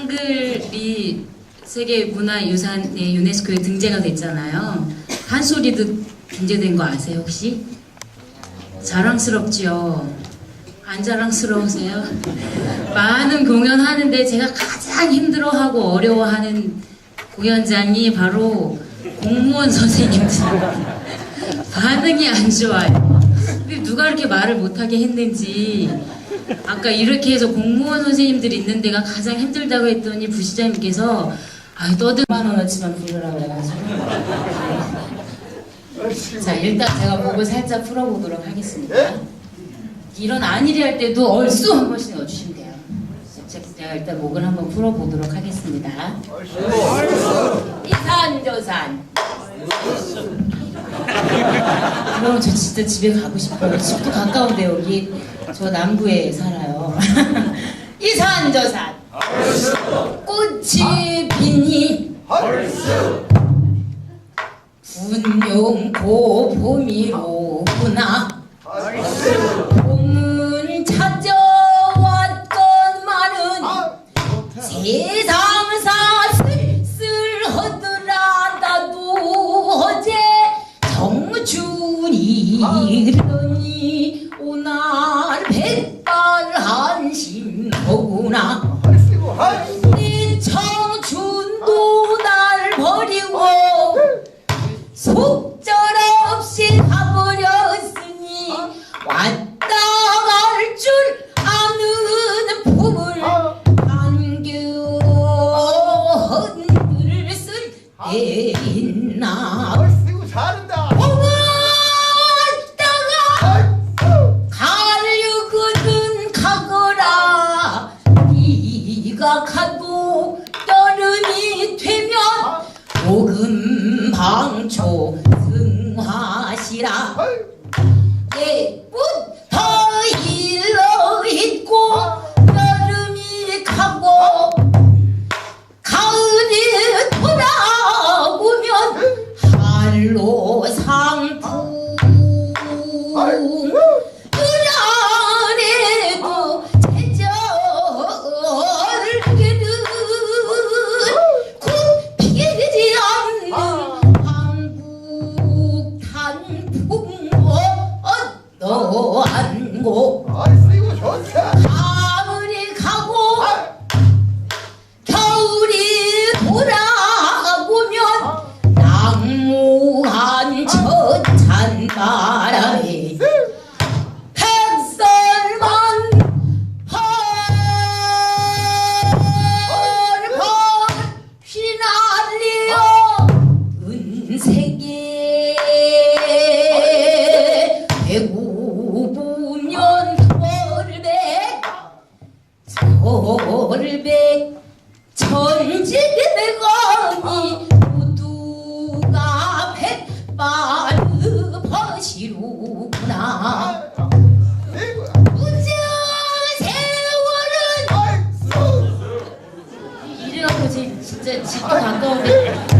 한글이 세계 문화유산에 유네스코에 등재가 됐잖아요. 한소리도 등재된 거 아세요 혹시? 자랑스럽지요. 안 자랑스러우세요? 많은 공연하는데 제가 가장 힘들어하고 어려워하는 공연장이 바로 공무원 선생님들 반응이 안 좋아요. 근데 누가 이렇게 말을 못하게 했는지 아까 이렇게 해서 공무원 선생님들 있는 데가 가장 힘들다고 했더니 부시장님께서 아 떠들만 원어치만 부르라고 해가지고 자 일단 제가 목을 살짝 풀어보도록 하겠습니다. 이런 안일이 할 때도 얼쑤 한 번씩 넣어주시면 돼요. 제- 제가 일단 목을 한번 풀어보도록 하겠습니다. 이산저산. 그럼 저 진짜 집에 가고 싶어요. 집도 가까운데 여기 저 남부에 살아요. 이 산 저 산. 꽃이 피니 분명고 봄이로구나. 봄은 찾아왔건만은 세상사 쓸쓸하더라 나도 어제 정춘이 이르니 오날 백발 한심하구나. 네 청춘도 날 버리고 속절없이 가버렸으니 왔다 갈 줄 아는 품을 안겨 흔들 쓴때 승화시라. 예쁘 어떠한고 가을 서울백 천지대거니 모두가 백발의 버시루구나. 우정 세월은 이래갖고 지- 진짜 집도 가까운데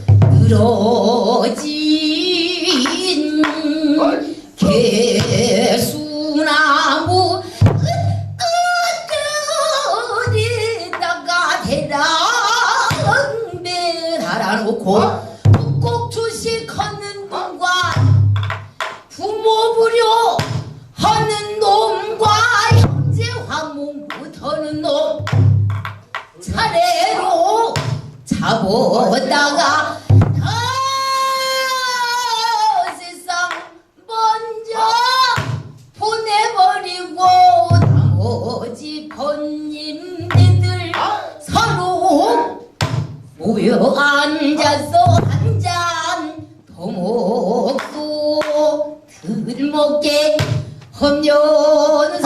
늘어진 개수나무 끝끝에다가 대랑 달아놓고 꼭 주식하는 놈과 부모 부려 하는 놈과 형제 화목 못하는 놈 차례로 다 보다가 모여 앉아서 한잔 더 먹고 들 먹게 하면서